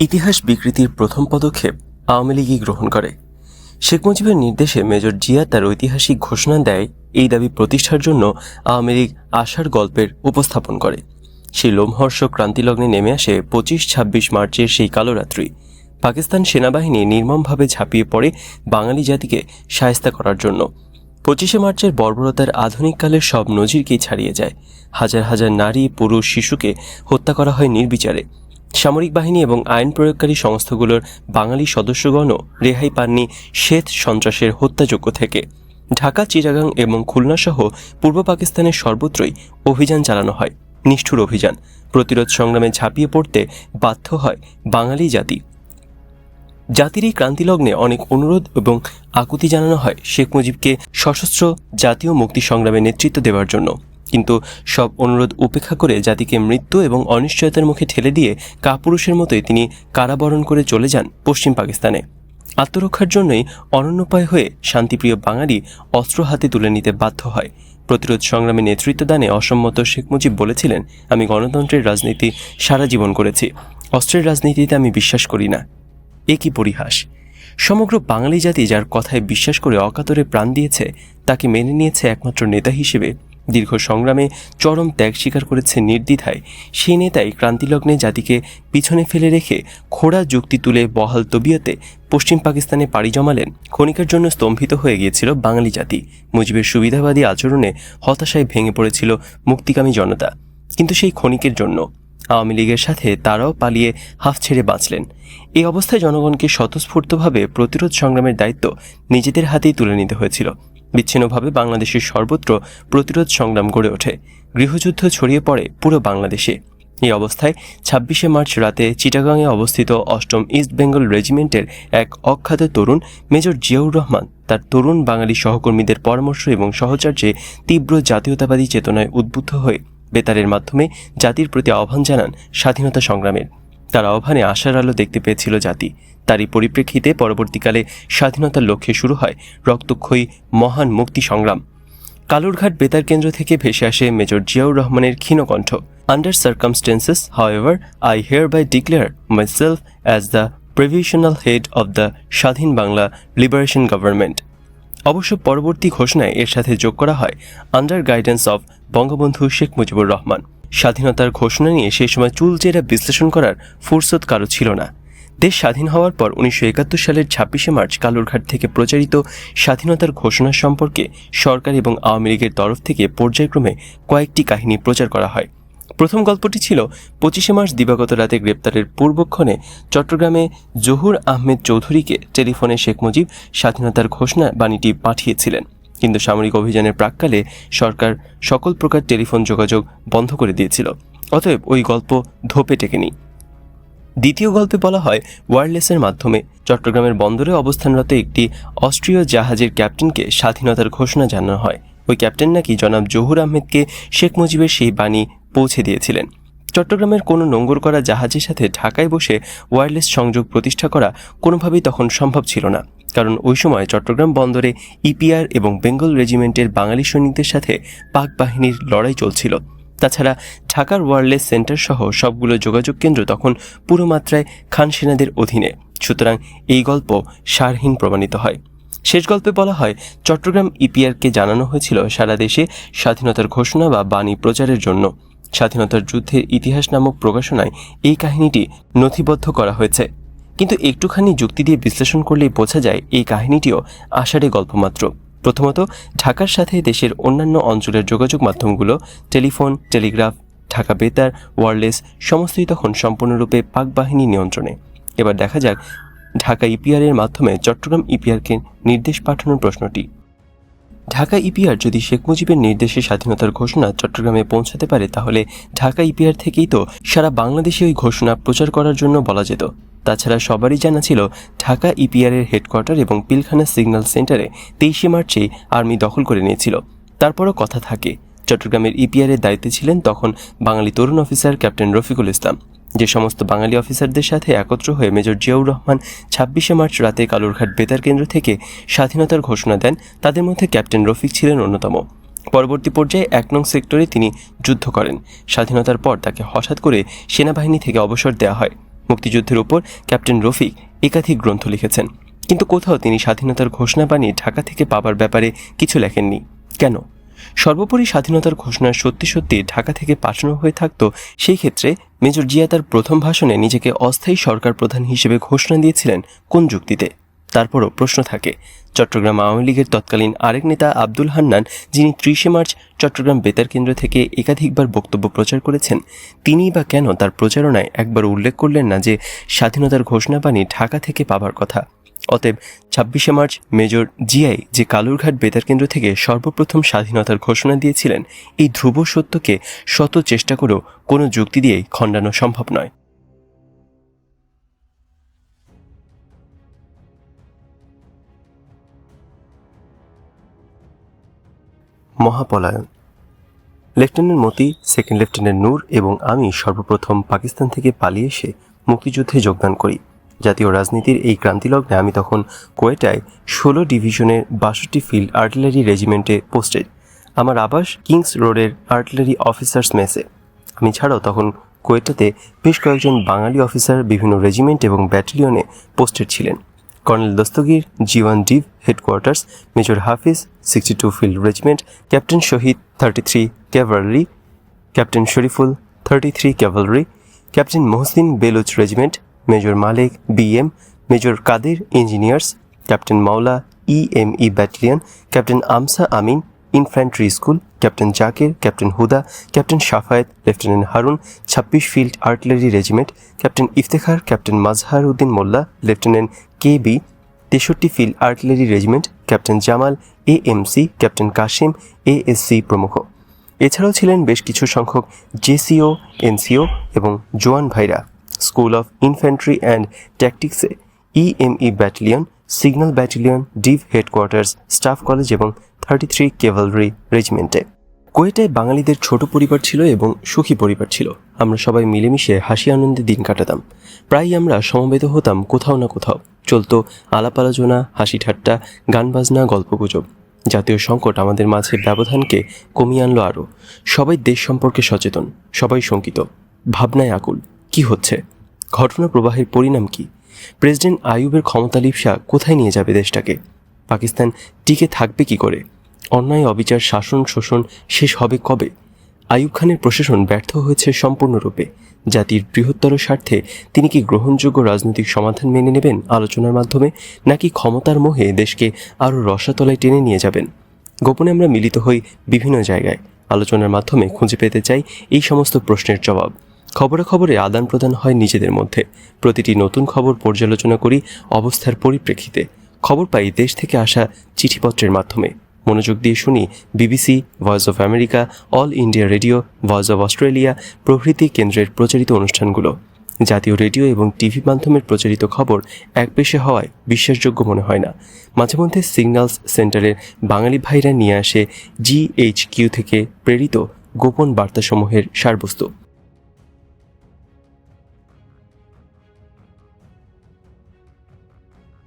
ইতিহাস বিকৃতির প্রথম পদক্ষেপ আওয়ামী লীগই গ্রহণ করে। শেখ মুজিবের নির্দেশে মেজর জিয়া তার ঐতিহাসিক ঘোষণা দেয়, এই দাবি প্রতিষ্ঠার জন্য আওয়ামী লীগ আশার গল্পের উপস্থাপন করে। সেই লোমহর্ষ ক্রান্তিলগ্নে নেমে আসে পঁচিশ ছাব্বিশ মার্চের সেই কালো রাত্রি। পাকিস্তান সেনাবাহিনী নির্মমভাবে ঝাঁপিয়ে পড়ে বাঙালি জাতিকে সায়স্তা করার জন্য। পঁচিশে মার্চের বর্বরতার আধুনিককালের সব নজিরকেই ছাড়িয়ে যায়। হাজার হাজার নারী, পুরুষ, শিশুকে হত্যা করা হয় নির্বিচারে। সামরিক বাহিনী এবং আইন প্রয়োগকারী সংস্থাগুলোর বাঙালি সদস্যগণও রেহাই পাননি শ্বেত সন্ত্রাসের হত্যাযোগ্য থেকে। ঢাকা, চিটাগাং এবং খুলনা সহ পূর্ব পাকিস্তানের সর্বত্রই অভিযান চালানো হয়, নিষ্ঠুর অভিযান। প্রতিরোধ সংগ্রামে ঝাঁপিয়ে পড়তে বাধ্য হয় বাঙালি জাতি। জাতির এই ক্রান্তিলগ্নে অনেক অনুরোধ এবং আকুতি জানানো হয় শেখ মুজিবকে সশস্ত্র জাতীয় মুক্তি সংগ্রামে নেতৃত্ব দেওয়ার জন্য। কিন্তু সব অনুরোধ উপেক্ষা করে জাতিকে মৃত্যু এবং অনিশ্চয়তার মুখে ঠেলে দিয়ে কাপুরুষের মতোই তিনি কারাবরণ করে চলে যান পশ্চিম পাকিস্তানে। আত্মরক্ষার জন্যই অনন্যপায় হয়ে শান্তিপ্রিয় বাঙালি অস্ত্র হাতে তুলে নিতে বাধ্য হয়। প্রতিরোধ সংগ্রামে নেতৃত্বদানে অসম্মত শেখ মুজিব বলেছিলেন, আমি গণতন্ত্রের রাজনীতি সারা জীবন করেছি। অস্ত্রের রাজনীতিতে আমি বিশ্বাস করি না। এ কি পরিহাস? সমগ্র বাঙালি জাতি যার কথায় বিশ্বাস করে অকাতরে প্রাণ দিয়েছে, তাকে মেনে নিয়েছে একমাত্র নেতা হিসেবে দীর্ঘ সংগ্রামে চরম ত্যাগ স্বীকার করেছে নির্দ্বিধায়। সেই নেতাই ক্রান্তিলগ্নে জাতিকে পিছনে ফেলে রেখে খোড়া যুক্তি তুলে বহাল তবিয়তে পশ্চিম পাকিস্তানে পাড়ি জমালেন। ক্ষণিকের জন্য স্তম্ভিত হয়ে গিয়েছিল বাঙালি জাতি। মুজিবের সুবিধাবাদী আচরণে হতাশায় ভেঙে পড়েছিল মুক্তিকামী জনতা। কিন্তু সেই ক্ষণিকের জন্য আওয়ামী লীগের সাথে তারাও পালিয়ে হাফ ছেড়ে বাঁচলেন। এই অবস্থায় জনগণকে স্বতঃস্ফূর্তভাবে প্রতিরোধ সংগ্রামের দায়িত্ব নিজেদের হাতেই তুলে নিতে হয়েছিল। বিচ্ছিন্নভাবে বাংলাদেশের সর্বত্র প্রতিরোধ সংগ্রাম গড়ে ওঠে। গৃহযুদ্ধ ছড়িয়ে পড়ে পুরো বাংলাদেশে। এই অবস্থায় ছাব্বিশে মার্চ রাতে চিটাগাংয়ে অবস্থিত অষ্টম ইস্ট বেঙ্গল রেজিমেন্টের এক অখ্যাত তরুণ মেজর জিয়াউর রহমান তার তরুণ বাঙালি সহকর্মীদের পরামর্শ এবং সহচর্যে তীব্র জাতীয়তাবাদী চেতনায় উদ্বুদ্ধ হয়ে বেতারের মাধ্যমে জাতির প্রতি আহ্বান জানান স্বাধীনতা সংগ্রামের। তার আহ্বানে আশার আলো দেখতে পেয়েছিল জাতি। তারই পরিপ্রেক্ষিতে পরবর্তীকালে স্বাধীনতার লক্ষ্যে শুরু হয় রক্তক্ষয়ী মহান মুক্তি সংগ্রাম। কালুরঘাট বেতার কেন্দ্র থেকে ভেসে আসে মেজর জিয়াউর রহমানের ক্ষীণকণ্ঠ under circumstances however I hereby declare myself as the provisional head of the Swadhin Bangla liberation government অবশ্য পরবর্তী ঘোষণায় এর সাথে যোগ করা হয় under guidance of Bangabandhu Sheikh Mujibur Rahman. স্বাধীনতার ঘোষণা নিয়ে সেই সময় চুলচেরা বিশ্লেষণ করার ফুরসত কারও ছিল না। দেশ স্বাধীন হওয়ার পর উনিশশো একাত্তর সালের ছাব্বিশে মার্চ কালুরঘাট থেকে প্রচারিত স্বাধীনতার ঘোষণা সম্পর্কে সরকার এবং আওয়ামী লীগের তরফ থেকে পর্যায়ক্রমে কয়েকটি কাহিনী প্রচার করা হয়। প্রথম গল্পটি ছিল পঁচিশে মার্চ দিবাগত রাতে গ্রেপ্তারের পূর্বক্ষণে চট্টগ্রামে জহুর আহমেদ চৌধুরীকে টেলিফোনে শেখ মুজিব স্বাধীনতার ঘোষণা বাণীটি পাঠিয়েছিলেন। কিন্তু সামরিক অভিযানের প্রাককালে সরকার সকল প্রকার টেলিফোন যোগাযোগ বন্ধ করে দিয়েছিল। অতএব ওই গল্প ধোপে টেকেনি। দ্বিতীয় গল্পে বলা হয় ওয়্যারলেসের মাধ্যমে চট্টগ্রামের বন্দরে অবস্থানরত একটি অস্ট্রীয় জাহাজের ক্যাপ্টেনকে স্বাধীনতার ঘোষণা জানানো হয়। ওই ক্যাপ্টেন নাকি জনাব জহুর আহমেদকে শেখ মুজিবের সেই বাণী পৌঁছে দিয়েছিলেন। চট্টগ্রামের কোনো নোঙ্গর করা জাহাজের সাথে ঢাকায় বসে ওয়্যারলেস সংযোগ প্রতিষ্ঠা করা কোনোভাবেই তখন সম্ভব ছিল না। কারণ ওই সময় চট্টগ্রাম বন্দরে ইপিআর এবং বেঙ্গল রেজিমেন্টের বাঙালি সৈনিকদের সাথে পাক বাহিনীর লড়াই চলছিল। তাছাড়া ঢাকার ওয়ারলেস সেন্টার সহ সবগুলো যোগাযোগ কেন্দ্র তখন পুরো মাত্রায় খান সেনাদের অধীনে। সুতরাং এই গল্প সারহীন প্রমাণিত হয়। শেষ গল্পে বলা হয়, চট্টগ্রাম ইপিআরকে জানানো হয়েছিল সারা দেশে স্বাধীনতার ঘোষণা বা বাণী প্রচারের জন্য। স্বাধীনতার যুদ্ধের ইতিহাস নামক প্রকাশনায় এই কাহিনীটি নথিবদ্ধ করা হয়েছে। কিন্তু একটুখানি যুক্তি দিয়ে বিশ্লেষণ করলেই বোঝা যায়, এই কাহিনীটিও আষাঢ়ে গল্প মাত্র প্রথমত, ঢাকার সাথে দেশের অন্যান্য অঞ্চলের যোগাযোগ মাধ্যমগুলো, টেলিফোন, টেলিগ্রাফ, ঢাকা বেতার, ওয়ারলেস, সমস্তই তখন সম্পূর্ণরূপে পাক বাহিনী নিয়ন্ত্রণে। এবার দেখা যাক ঢাকা ইপিআরের মাধ্যমে চট্টগ্রাম ইপিআরকে নির্দেশ পাঠানোর প্রশ্নটি। ঢাকা ইপিআর যদি শেখ মুজিবের নির্দেশে স্বাধীনতার ঘোষণা চট্টগ্রামে পৌঁছাতে পারে, তাহলে ঢাকা ইপিআর থেকেই তো সারা বাংলাদেশে ওই ঘোষণা প্রচার করার জন্য বলা যেত। তাছাড়া সবারই জানা ছিল, ঢাকা ইপিআরের হেডকোয়ার্টার এবং পিলখানা সিগন্যাল সেন্টারে তেইশে মার্চেই আর্মি দখল করে নিয়েছিল। তারপরও কথা থাকে। চট্টগ্রামের ইপিআরের দায়িত্বে ছিলেন তখন বাঙালি তরুণ অফিসার ক্যাপ্টেন রফিকুল ইসলাম। যে সমস্ত বাঙালি অফিসারদের সাথে একত্র হয়ে মেজর জিয়াউর রহমান ছাব্বিশে মার্চ রাতে কালুরঘাট বেতার কেন্দ্র থেকে স্বাধীনতার ঘোষণা দেন, তাদের মধ্যে ক্যাপ্টেন রফিক ছিলেন অন্যতম। পরবর্তী পর্যায়ে এক নং সেক্টরে তিনি যুদ্ধ করেন। স্বাধীনতার পর তাকে হঠাৎ করে সেনাবাহিনী থেকে অবসর দেওয়া হয়। মুক্তিযুদ্ধের ওপর ক্যাপ্টেন রফিক একাধিক গ্রন্থ লিখেছেন। কিন্তু কোথাও তিনি স্বাধীনতার ঘোষণা বানিয়ে ঢাকা থেকে পাবার ব্যাপারে কিছু লেখেননি। কেন? সর্বোপরি স্বাধীনতার ঘোষণা সত্যি সত্যি ঢাকা থেকে পাঠানো হয়ে থাকত, সেই ক্ষেত্রে মেজর জিয়া তার প্রথম ভাষণে নিজেকে অস্থায়ী সরকার প্রধান হিসেবে ঘোষণা দিয়েছিলেন কোন যুক্তিতে? তারপরও প্রশ্ন থাকে। চট্টগ্রাম আওয়ামী লীগের তৎকালীন আরেক নেতা আব্দুল হান্নান, যিনি ত্রিশে মার্চ চট্টগ্রাম বেতার কেন্দ্র থেকে একাধিকবার বক্তব্য প্রচার করেছেন, তিনিই বা কেন তার প্রচারণায় একবার উল্লেখ করলেন না যে স্বাধীনতার ঘোষণাবাণী ঢাকা থেকে পাবার কথা। অতএব ছাব্বিশে মার্চ মেজর জিআই যে কালুরঘাট বেতার কেন্দ্র থেকে সর্বপ্রথম স্বাধীনতার ঘোষণা দিয়েছিলেন, এই ধ্রুব সত্যকে শত চেষ্টা করেও কোনো যুক্তি দিয়েই খণ্ডানো সম্ভব নয়। মহাপলায়ন। Lieutenant Moti, second lieutenant Noor এবং আমি সর্বপ্রথম পাকিস্তান থেকে পালিয়ে এসে মুক্তিযুদ্ধে যোগদান করি। জাতীয় রাজনীতির এই ক্রান্তিলগ্নে আমি তখন কোয়েটায় ষোলো ডিভিশনের বাষট্টি ফিল্ড আর্টিলারি রেজিমেন্টে পোস্টেড। আমার আবাস কিংস রোডের আর্টিলারি অফিসার্স মেসে। আমি ছাড়াও তখন কোয়েটাতে বেশ কয়েকজন বাঙালি অফিসার, বিভিন্ন রেজিমেন্ট এবং ব্যাটালিয়নে পোস্টেড ছিলেন। Colonel Dastagir G one div headquarters, major Hafiz sixty two field regiment, captain Shahid thirty three cavalry, captain Shariful thirty three cavalry, captain Mohsin Baloch regiment, major Malik BM major Kader engineers, captain Maula EME battalion, captain Amsa Amin infantry school captain Zakir captain Huda captain Shafayet lieutenant Harun ছাব্বিশ field artillery regiment captain Iftekhar captain Mazhar Uddin Mollah lieutenant K B তেষট্টি field artillery regiment captain Jamal A M C captain Kashim A S C প্রমুখ। এছাড়াও ছিলেন বেশ কিছু সংখ্যক JCO NCO এবং জোয়ান ভাইরা। School of infantry and ট্যাকটিক্সে EME battalion signal battalion div headquarters staff college এবং থার্টি থ্রি কেভালরি রেজিমেন্টে কোয়েটায় বাঙালিদের ছোট পরিবার ছিল এবং সুখী পরিবার ছিল। আমরা সবাই মিলেমিশে হাসি আনন্দে দিন কাটাতাম। প্রায়ই আমরা সমবেত হতাম কোথাও না কোথাও। চলতো আলাপ আলোচনা, হাসি ঠাট্টা, গান বাজনা গল্পগুজব জাতীয় সংকট আমাদের মাঝে ব্যবধানকে কমিয়ে আনলো আরও। সবাই দেশ সম্পর্কে সচেতন, সবাই শঙ্কিত। ভাবনায় আকুল, কি হচ্ছে? ঘটনা প্রবাহের পরিণাম কি? প্রেসিডেন্ট আইয়ুবের ক্ষমতা লিপসা কোথায় নিয়ে যাবে দেশটাকে? পাকিস্তান টিকে থাকবে কি করে? অন্যায়, অবিচার, শাসন, শোষণ শেষ হবে কবে? আইয়ুব খানের প্রশাসন ব্যর্থ হয়েছে সম্পূর্ণরূপে। জাতির বৃহত্তর স্বার্থে তিনি কি গ্রহণযোগ্য রাজনৈতিক সমাধান মেনে নেবেন আলোচনার মাধ্যমে, নাকি ক্ষমতার মোহে দেশকে আরও রসাতলায় টেনে নিয়ে যাবেন? গোপনে আমরা মিলিত হই বিভিন্ন জায়গায়। আলোচনার মাধ্যমে খুঁজে পেতে চাই এই সমস্ত প্রশ্নের জবাব। খবরাখবরে আদান প্রদান হয় নিজেদের মধ্যে। প্রতিটি নতুন খবর পর্যালোচনা করি অবস্থার পরিপ্রেক্ষিতে। খবর পাই দেশ থেকে আসা চিঠিপত্রের মাধ্যমে। মনোযোগ দিয়ে শুনি BBC, voice of America, all India radio, voice of Australia প্রভৃতি কেন্দ্রের প্রচারিত অনুষ্ঠানগুলো। জাতীয় রেডিও এবং টিভি মাধ্যমের প্রচারিত খবর এক পেশে হওয়ায় বিশ্বাসযোগ্য মনে হয় না। মাঝে মধ্যে সিগন্যালস সেন্টারের বাঙালি ভাইরা নিয়ে আসে জিএইচ কিউ থেকে প্রেরিত গোপন বার্তাসমূহের সারবস্তু।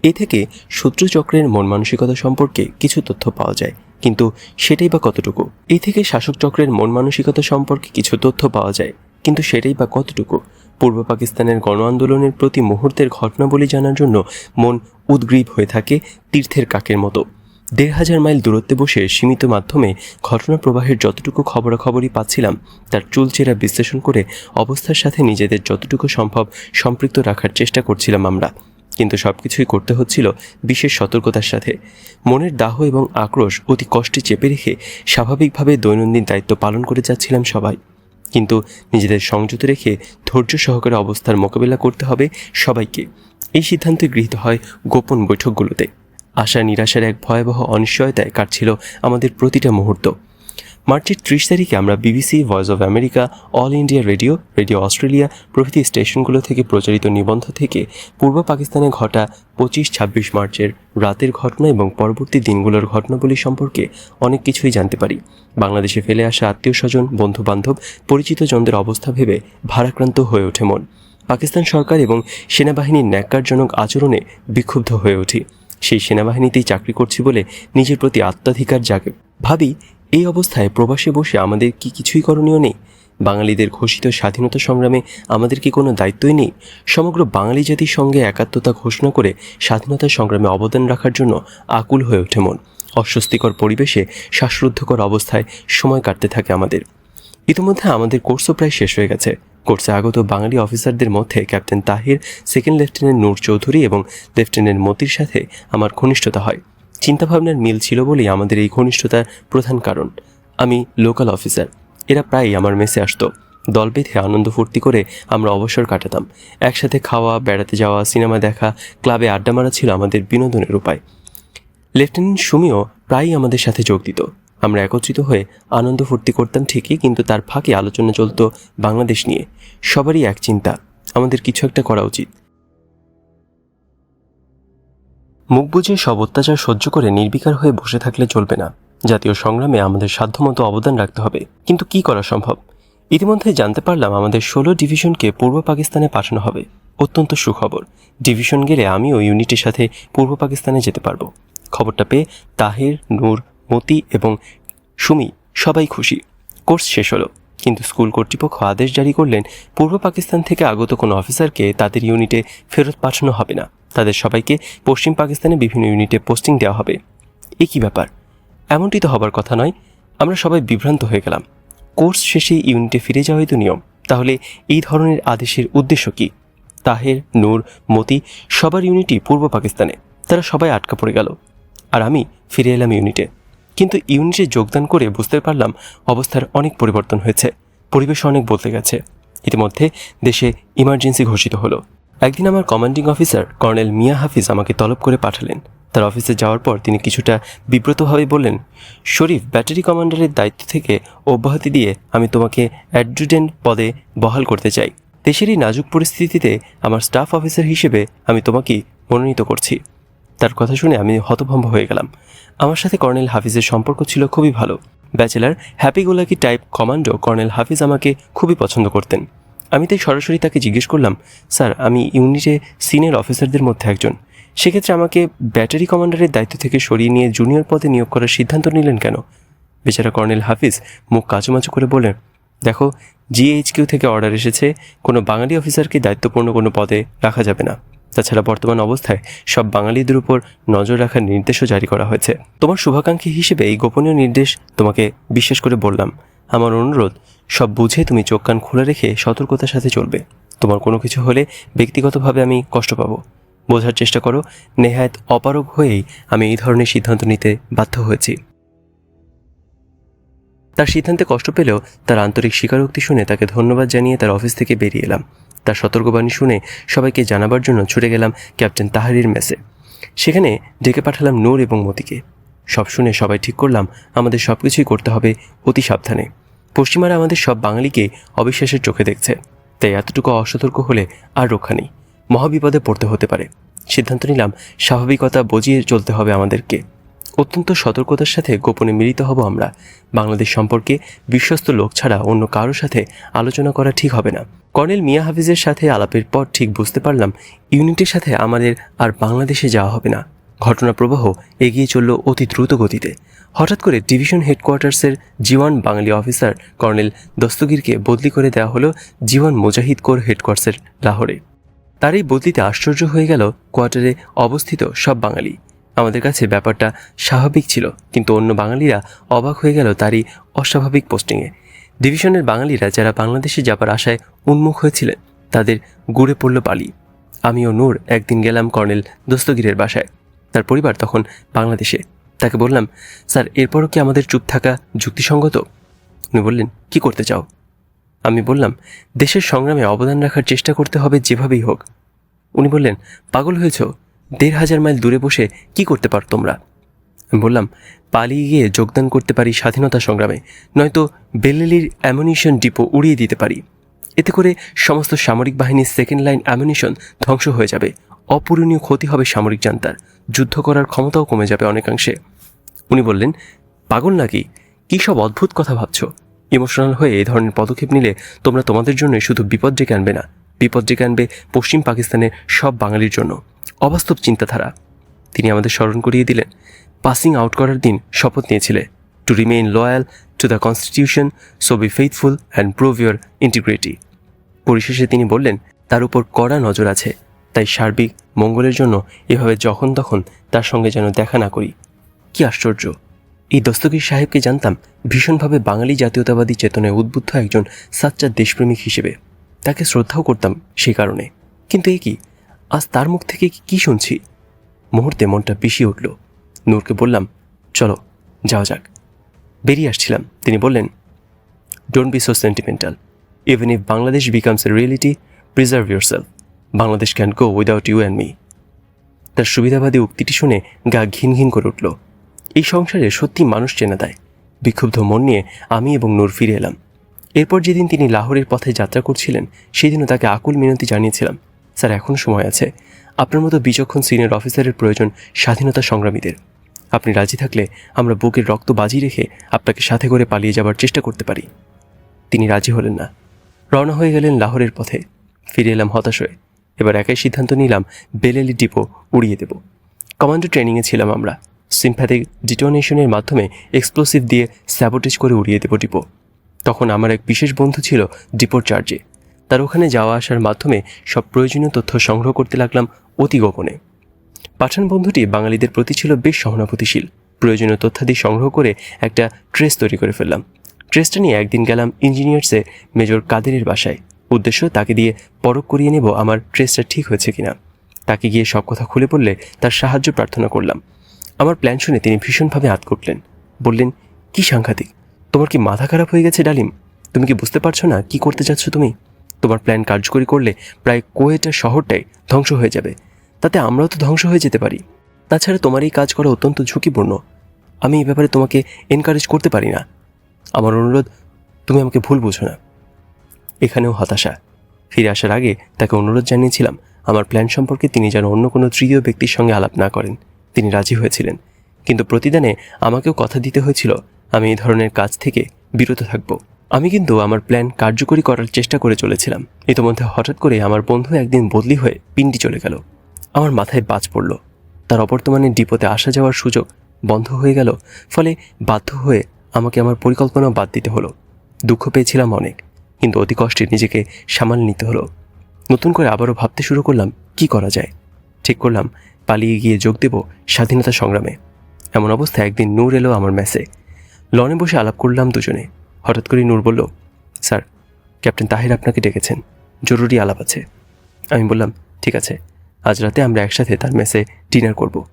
এ থেকে শত্রুচক্রের মন মানসিকতা সম্পর্কে কিছু তথ্য পাওয়া যায়, কিন্তু সেটাই বা কতটুকু? এ থেকে শাসক চক্রের মন মানসিকতা সম্পর্কে কিছু তথ্য পাওয়া যায়, কিন্তু সেটাই বা কতটুকু? পূর্ব পাকিস্তানের গণ আন্দোলনের প্রতি মুহূর্তের ঘটনাবলী জানার জন্য মন উদ্গ্রীব হয়ে থাকে তীর্থের কাকের মতো। দেড় হাজার মাইল দূরত্বে বসে সীমিত মাধ্যমে ঘটনা প্রবাহের যতটুকু খবরাখবরই পাচ্ছিলাম, তার চুলচেরা বিশ্লেষণ করে অবস্থার সাথে নিজেদের যতটুকু সম্ভব সম্পৃক্ত রাখার চেষ্টা করছিলাম আমরা। কিন্তু সব কিছুই করতে হচ্ছিল বিশেষ সতর্কতার সাথে। মনের দাহ এবং আক্রোশ অতি কষ্টে চেপে রেখে স্বাভাবিকভাবে দৈনন্দিন দায়িত্ব পালন করে যাচ্ছিলাম সবাই। কিন্তু নিজেদের সংযত রেখে ধৈর্য সহকারে অবস্থার মোকাবিলা করতে হবে সবাইকে। এই সিদ্ধান্ত গৃহীত হয় গোপন বৈঠকগুলোতে। আশা নিরাশার এক ভয়াবহ অনিশ্চয়তায় কাটছিল আমাদের প্রতিটা মুহূর্ত। মার্চের ত্রিশ তারিখে আমরা BBC, voice of America, all India radio radio Australia প্রভৃতি স্টেশনগুলো থেকে প্রচারিত নিবন্ধ থেকে পূর্ব পাকিস্তানে ঘটা পঁচিশ, ছাব্বিশ মার্চের রাতের ঘটনা এবং পরবর্তী দিনগুলোর ঘটনাবলী সম্পর্কে অনেক কিছুই জানতে পারি। বাংলাদেশে ফেলে আসা আত্মীয় স্বজন বন্ধু বান্ধব পরিচিত জনদের অবস্থা ভেবে ভারাক্রান্ত হয়ে ওঠে মন। পাকিস্তান সরকার এবং সেনাবাহিনীর ন্যাক্কারজনক আচরণে বিক্ষুব্ধ হয়ে উঠি। সেই সেনাবাহিনীতেই চাকরি করছি বলে নিজের প্রতি আত্মাধিকার জাগে। ভাবি এই অবস্থায় প্রবাসে বসে আমাদের কি কিছুই করণীয় নেই? বাঙালিদের ঘোষিত স্বাধীনতা সংগ্রামে আমাদের কি কোনো দায়িত্বই নেই? সমগ্র বাঙালি জাতির সঙ্গে একাত্মতা ঘোষণা করে স্বাধীনতা সংগ্রামে অবদান রাখার জন্য আকুল হয়ে ওঠে মন। অস্বস্তিকর পরিবেশে শ্বাসরুদ্ধকর অবস্থায় সময় কাটতে থাকে আমাদের। ইতিমধ্যে আমাদের কোর্সও প্রায় শেষ হয়ে গেছে। কোর্সে আগত বাঙালি অফিসারদের মধ্যে captain Tahir, second lieutenant Noor Chowdhury এবং লেফটেন্যান্ট মতির সাথে আমার ঘনিষ্ঠতা হয়। চিন্তাভাবনার মিল ছিল বলেই আমাদের এই ঘনিষ্ঠতার প্রধান কারণ। আমি লোকাল অফিসার। এরা প্রায়ই আমার মেসে আসতো। দল বেঁধে আনন্দ ফুর্তি করে আমরা অবসর কাটাতাম। একসাথে খাওয়া, বেড়াতে যাওয়া, সিনেমা দেখা, ক্লাবে আড্ডা মারা ছিল আমাদের বিনোদনের উপায়। লেফটেন্যান্ট সুমিও প্রায়ই আমাদের সাথে যোগ দিত। আমরা একত্রিত হয়ে আনন্দ ফুর্তি করতাম ঠিকই, কিন্তু তার ফাঁকে আলোচনা চলতো বাংলাদেশ নিয়ে। সবারই এক চিন্তা, আমাদের কিছু একটা করা উচিত। মুখ বুঝে সব অত্যাচার সহ্য করে নির্বিকার হয়ে বসে থাকলে চলবে না। জাতীয় সংগ্রামে আমাদের সাধ্যমতো অবদান রাখতে হবে। কিন্তু কি করা সম্ভব? ইতিমধ্যে জানতে পারলাম আমাদের ষোলো ডিভিশনকে পূর্ব পাকিস্তানে পাঠানো হবে। অত্যন্ত সুখবর। ডিভিশন গেলে আমিও ইউনিটের সাথে পূর্ব পাকিস্তানে যেতে পারব। খবরটা পেয়ে তাহের, নূর, মতি এবং সুমি সবাই খুশি। কোর্স শেষ হলো। কিন্তু স্কুল কর্তৃপক্ষ আদেশ জারি করলেন, পূর্ব পাকিস্তান থেকে আগত কোনো অফিসারকে তাদের ইউনিটে ফেরত পাঠানো হবে না। তাদের সবাইকে পশ্চিম পাকিস্তানে বিভিন্ন ইউনিটে পোস্টিং দেওয়া হবে। এ কী ব্যাপার? এমনটি তো হবার কথা নয়। আমরা সবাই বিভ্রান্ত হয়ে গেলাম। কোর্স শেষে ইউনিটে ফিরে যাওয়াই তো নিয়ম। তাহলে এই ধরনের আদেশের উদ্দেশ্য কি? তাহের, নূর, মতি, সবার ইউনিটই পূর্ব পাকিস্তানে। তারা সবাই আটকা পড়ে গেল। আর আমি ফিরে এলাম ইউনিটে কিন্তু ইউনিটে যোগদান করে বুঝতে পারলাম অবস্থার অনেক পরিবর্তন হয়েছে। পরিবেশ অনেক বদলে গেছে। ইতিমধ্যে দেশে ইমার্জেন্সি ঘোষিত হলো। একদিন আমার commanding officer colonel Mia Hafiz, আমাকে তলব করে পাঠালেন। তার অফিসে যাওয়ার পর তিনি কিছুটা বিব্রতভাবে বললেন, শরীফ ব্যাটারি কমান্ডারের দায়িত্ব থেকে অব্যাহতি দিয়ে আমি তোমাকে অ্যাডজুডেন্ট পদে বহাল করতে চাই। দেশের এই নাজুক পরিস্থিতিতে আমার স্টাফ অফিসার হিসেবে আমি তোমাকেই মনোনীত করছি তার কথা শুনে আমি হতভম্ব হয়ে গেলাম। আমার সাথে কর্নেল হাফিজের সম্পর্ক ছিল খুবই ভালো। Bachelor happy go lucky type commando colonel Hafiz আমাকে খুবই পছন্দ করতেন। আমি তাই সরাসরি তাকে জিজ্ঞেস করলাম, স্যার, আমি ইউনিটে সিনিয়র অফিসারদের মধ্যে একজন। সেক্ষেত্রে আমাকে ব্যাটারি কমান্ডারের দায়িত্ব থেকে সরিয়ে নিয়ে জুনিয়র পদে নিয়োগ করার সিদ্ধান্ত নিলেন কেন? বেচারা কর্নেল হাফিজ মুখ কাচুমাচু করে বলেন দেখো, জিএইচকিউ থেকে অর্ডার এসেছে, কোনো বাঙালি অফিসারকে দায়িত্বপূর্ণ কোনো পদে রাখা যাবে না। তাছাড়া বর্তমান অবস্থায় সব বাঙালিদের উপর নজর রাখার নির্দেশও জারি করা হয়েছে। তোমার শুভাকাঙ্ক্ষী হিসেবে এই গোপনীয় নির্দেশ তোমাকে বিশ্বাস করে বললাম। আমার অনুরোধ, সব বুঝে তুমি চোখ কান খুলে রেখে সতর্কতার সাথে চলবে। তোমার কোনো কিছু হলে ব্যক্তিগতভাবে আমি কষ্ট পাবো। বোঝার চেষ্টা করো, নেহায়ত অপারগ হয়েই আমি এই ধরনের সিদ্ধান্ত নিতে বাধ্য হয়েছি। তার সিদ্ধান্তে কষ্ট পেলেও তার আন্তরিক স্বীকারোক্তি শুনে তাকে ধন্যবাদ জানিয়ে তার অফিস থেকে বেরিয়ে এলাম। তার সতর্কবাণী শুনে সবাইকে জানাবার জন্য ছুটে গেলাম ক্যাপ্টেন তাহারির মেসে। সেখানে ডেকে পাঠালাম নূর এবং মতিকে। সব শুনে সবাই ঠিক করলাম, আমাদের সব কিছুই করতে হবে অতি সাবধানে। পশ্চিমারা আমাদের সব বাঙালিকে অবিশ্বাসের চোখে দেখছে, তাই এতটুকু অসতর্ক হলে আর রক্ষা নেই। মহাবিপদে পড়তে হতে পারে। সিদ্ধান্ত নিলাম, স্বাভাবিকতা বজিয়ে চলতে হবে আমাদেরকে। অত্যন্ত সতর্কতার সাথে গোপনে মিলিত হব আমরা। বাংলাদেশ সম্পর্কে বিশ্বস্ত লোক ছাড়া অন্য কারোর সাথে আলোচনা করা ঠিক হবে না। কর্নেল মিয়া হাফিজের সাথে আলাপের পর ঠিক বুঝতে পারলাম, ইউনিটের সাথে আমাদের আর বাংলাদেশে যাওয়া হবে না। ঘটনা প্রবাহ এগিয়ে চলল অতি দ্রুত গতিতে। হঠাৎ করে ডিভিশন হেডকোয়ার্টার্সের জীবন বাঙালি অফিসার কর্নেল দস্তগীরকে বদলি করে দেওয়া হলো জীবন মুজাহিদ কোর হেডকোয়ার্টার্সের লাহোরে। তার এই বদলিতে আশ্চর্য হয়ে গেল কোয়ার্টারে অবস্থিত সব বাঙালি। আমাদের কাছে ব্যাপারটা স্বাভাবিক ছিল, কিন্তু অন্য বাঙালিরা অবাক হয়ে গেল তারই অস্বাভাবিক পোস্টিংয়ে। ডিভিশনের বাঙালিরা যারা বাংলাদেশে যাবার আশায় উন্মুখ হয়েছিলেন, তাদের গুড়ে পড়ল পালি আমি ও নূর একদিন গেলাম কর্নেল দস্তগীরের বাসায়। তার পরিবার তখন বাংলাদেশে। তাকে বললাম, স্যার, এরপরও কি আমাদের চুপ থাকা যুক্তিসঙ্গত? উনি বললেন, কি করতে চাও? আমি বললাম, দেশের সংগ্রামে অবদান রাখার চেষ্টা করতে হবে যেভাবেই হোক। উনি বললেন, পাগল হয়েছ? দেড় হাজার মাইল দূরে বসে কি করতে পারো তোমরা? আমি বললাম, পালিয়ে গিয়ে যোগদান করতে পারি স্বাধীনতা সংগ্রামে, নয়তো বেল্লেলির অ্যামুনিশন ডিপো উড়িয়ে দিতে পারি। এতে করে সমস্ত সামরিক বাহিনীর সেকেন্ড লাইন অ্যামুনিশন ধ্বংস হয়ে যাবে। অপূরণীয় ক্ষতি হবে সামরিক জান্তার। যুদ্ধ করার ক্ষমতাও কমে যাবে অনেকাংশে। উনি বললেন, পাগল নাকি? কী সব অদ্ভুত কথা ভাবছ? ইমোশনাল হয়ে এই ধরনের পদক্ষেপ নিলে তোমরা তোমাদের জন্য শুধু বিপদ ডেকে আনবে না। বিপদ ডেকে আনবে পশ্চিম পাকিস্তানের সব বাঙালির জন্য। অবাস্তব চিন্তাধারা। তিনি আমাদের স্মরণ করিয়ে দিলেন। পাসিং আউট করার দিন শপথ নিয়েছিলে। To remain loyal to the constitution so be faithful and prove your integrity পরিশেষে তিনি বললেন, তার উপর কড়া নজর আছে। তাই সার্বিক মঙ্গলের জন্য এভাবে যখন তখন তার সঙ্গে যেন দেখা না করি। কি আশ্চর্য! এই দস্তগীর সাহেবকে জানতাম ভীষণভাবে বাঙালি জাতীয়তাবাদী চেতনায় উদ্বুদ্ধ একজন সাচ্চা দেশপ্রেমিক হিসেবে। তাকে শ্রদ্ধাও করতাম সেই কারণে। কিন্তু এ কি? আজ তার মুখ থেকে কি শুনছি? মুহূর্তে মনটা পিষিয়ে উঠল। নূরকে বললাম, চলো, যাওয়া যাক। বেরিয়ে আসছিলাম। তিনি বললেন don't be so sentimental even if Bangladesh becomes a reality preserve yourself Bangladesh can go without you and me তার সুবিধাবাদী উক্তিটি শুনে গা ঘিন ঘিন করে উঠল। এই সংসারে সত্যি মানুষ চেনা দেয়। বিক্ষুব্ধ মন নিয়ে আমি এবং নূর ফিরে এলাম। এরপর যেদিন তিনি লাহোরের পথে যাত্রা করছিলেন, সেদিনও তাকে আকুল মিনতি জানিয়েছিলাম, স্যার, এখন সময় আছে। আপনার মতো বিচক্ষণ সিনিয়র অফিসারের প্রয়োজন স্বাধীনতা সংগ্রামীদের। আপনি রাজি থাকলে আমরা বুকের রক্ত বাজি রেখে আপনাকে সাথে করে পালিয়ে যাবার চেষ্টা করতে পারি। তিনি রাজি হলেন না। রওনা হয়ে গেলেন লাহোরের পথে। ফিরে এলাম হতাশ হয়ে। এবার একাই সিদ্ধান্ত নিলাম বেলেলি ডিপো উড়িয়ে দেব। কমান্ডো ট্রেনিংয়ে ছিলাম আমরা। সিম্প্যাথিক ডিটোনেশনের মাধ্যমে এক্সপ্লোসিভ দিয়ে স্যাবোটেজ করে উড়িয়ে দেব ডিপো। তখন আমার এক বিশেষ বন্ধু ছিল ডিপোর চার্জে। তার ওখানে যাওয়া আসার মাধ্যমে সব প্রয়োজনীয় তথ্য সংগ্রহ করতে লাগলাম অতি গোপনে। পাঠান বন্ধুটি বাঙালিদের প্রতি ছিল বেশ সহানুভূতিশীল। প্রয়োজনীয় তথ্যাদি সংগ্রহ করে একটা ট্রেস তৈরি করে ফেললাম। ট্রেসটা নিয়ে একদিন গেলাম ইঞ্জিনিয়ার্সে মেজর কাদেরের বাসায়। উদ্দেশ্য তাকে দিয়ে পরখ করিয়ে নেব আমার ট্রেসটা ঠিক হয়েছে কিনা। তাকে গিয়ে সব কথা খুলে বললে তার সাহায্য প্রার্থনা করলাম। আমার প্ল্যান শুনে তিনি ভীষণভাবে হাত করলেন। বললেন, কি সাংঘাতিক। তোমার কি মাথা খারাপ হয়ে গেছে ডালিম? তুমি কি বুঝতে পারছ না কি করতে চাচ্ছ তুমি? তোমার প্ল্যান কার্যকরী করলে প্রায় কোয়েটা শহরটাই ধ্বংস হয়ে যাবে। তাতে আমরাও তো ধ্বংস হয়ে যেতে পারি। তাছাড়া তোমার এই কাজ করা অত্যন্ত ঝুঁকিপূর্ণ। আমি এই ব্যাপারে তোমাকে এনকারেজ করতে পারি না। আমার অনুরোধ, তুমি আমাকে ভুল বুঝো না। এখানেও হতাশা। ফিরে আসার আগে তাকে অনুরোধ জানিয়েছিলাম, আমার প্ল্যান সম্পর্কে তিনি যেন অন্য কোনো তৃতীয় ব্যক্তির সঙ্গে আলাপ না করেন। তিনি রাজি হয়েছিলেন। কিন্তু প্রতিদানে আমাকেও কথা দিতে হয়েছিল, আমি এই ধরনের কাজ থেকে বিরত থাকব। আমি কিন্তু আমার প্ল্যান কার্যকরী করার চেষ্টা করে চলেছিলাম। ইতোমধ্যে হঠাৎ করে আমার বন্ধু একদিন বদলি হয়ে পিন্ডি চলে গেল। আমার মাথায় বাজ পড়ল। তার অবর্তমানে ডিপোতে আসা যাওয়ার সুযোগ বন্ধ হয়ে গেল, ফলে বাধ্য হয়ে আমাকে আমার পরিকল্পনা বাদ দিতে হলো। দুঃখ পেয়েছিলাম অনেক। কিন্তু অতি কষ্টে নিজেকে সামাল নিতে হলো। নতুন করে আবারও ভাবতে শুরু করলাম, কি করা যায়? ঠিক করলাম, পালিয়ে গিয়ে যোগ দেব স্বাধীনতা সংগ্রামে। এমন অবস্থায় একদিন নূর এলো আমার মেসে। লনে বসে আলাপ করলাম দুজনে। হঠাৎ করে নূর বলল, স্যার, ক্যাপ্টেন তাহির আপনাকে ডেকেছেন। জরুরি আলাপ আছে। আমি বললাম, ঠিক আছে, আজ রাতে আমরা একসাথে তার মেসে ডিনার করব।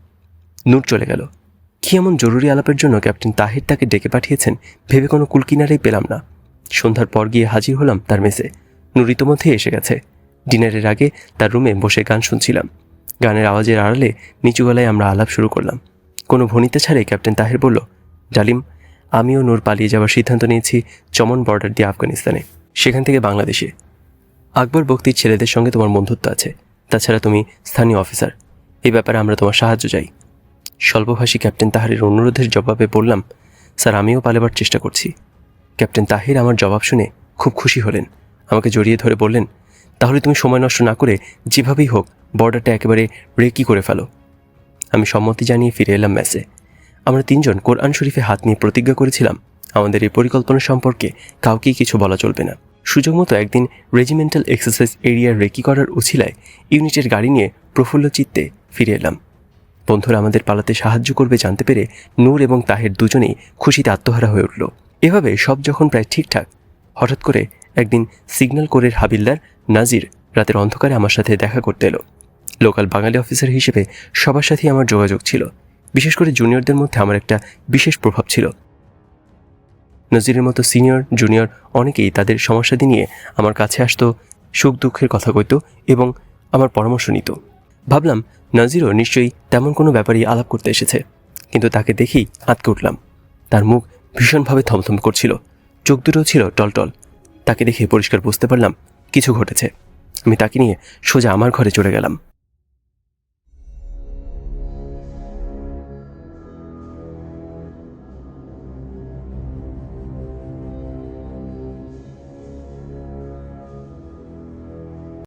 নূর চলে গেল। কি এমন জরুরি আলাপের জন্য ক্যাপ্টেন তাহির তাকে ডেকে পাঠিয়েছেন? ভেবে কোনো কুলকিনারেই পেলাম না। সন্ধ্যার পর গিয়ে হাজির হলাম তার মেসে। নূর ইতোমধ্যে এসে গেছে। ডিনারের আগে তার রুমে বসে গান শুনছিলাম। গানের আওয়াজের আড়ালে নিচু গলায় আমরা আলাপ শুরু করলাম। কোনো ভনিতে ছাড়ে ক্যাপ্টেন তাহির বলল, ডালিম, আমিও নূর পালিয়ে যাওয়ার সিদ্ধান্ত নিয়েছি চমন বর্ডার দিয়ে আফগানিস্তানে, সেখান থেকে বাংলাদেশে। আকবর বক্তির ছেলেদের সঙ্গে তোমার বন্ধুত্ব আছে। তাছাড়া তুমি স্থানীয় অফিসার। এই ব্যাপারে আমরা তোমার সাহায্য চাই। স্বল্পভাষী ক্যাপ্টেন তাহারের অনুরোধের জবাবে বললাম, স্যার, আমিও পালাবার চেষ্টা করছি। ক্যাপ্টেন তাহির আমার জবাব শুনে খুব খুশি হলেন। আমাকে জড়িয়ে ধরে বললেন, তাহলে তুমি সময় নষ্ট না করে যেভাবেই হোক বর্ডারটা একেবারে রেকি করে ফেলো। আমি সম্মতি জানিয়ে ফিরে এলাম ম্যাসে আমরা তিনজন কোরআন শরীফে হাত নিয়ে প্রতিজ্ঞা করেছিলাম, আমাদের এই পরিকল্পনা সম্পর্কে কাউকেই কিছু বলা চলবে না। সুযোগ মতো একদিন রেজিমেন্টাল এক্সারসাইজ এরিয়ার রেকি করার উছিলায় ইউনিটের গাড়ি নিয়ে প্রফুল্ল চিত্তে ফিরে এলাম। বন্ধুরা, আমাদের পালাতে সাহায্য করবে জানতে পেরে নূর এবং তাহের দুজনেই খুশিতে আত্মহারা হয়ে উঠল। এভাবে সব যখন প্রায় ঠিকঠাক, হঠাৎ করে একদিন সিগন্যাল কোরের হাবিলদার নাজির রাতের অন্ধকারে আমার সাথে দেখা করতে এলো। লোকাল বাঙালি অফিসার হিসেবে সবার সাথেই আমার যোগাযোগ ছিল। বিশেষ করে জুনিয়রদের মধ্যে আমার একটা বিশেষ প্রভাব ছিল। নজিরের মতো সিনিয়র, জুনিয়র অনেকেই তাদের সমস্যাদি নিয়ে আমার কাছে আসতো, সুখ দুঃখের কথা কইত এবং আমার পরামর্শ নিত। ভাবলাম নাজিরও নিশ্চয়ই তেমন কোনো ব্যাপারেই আলাপ করতে এসেছে। কিন্তু তাকে দেখেই আটকে উঠলাম। তার মুখ ভীষণভাবে থমথম করছিল। চোখ দুটো ছিল টলটল। তাকে দেখে পরিষ্কার বুঝতে পারলাম, কিছু ঘটেছে। আমি তাকে নিয়ে সোজা আমার ঘরে চলে গেলাম।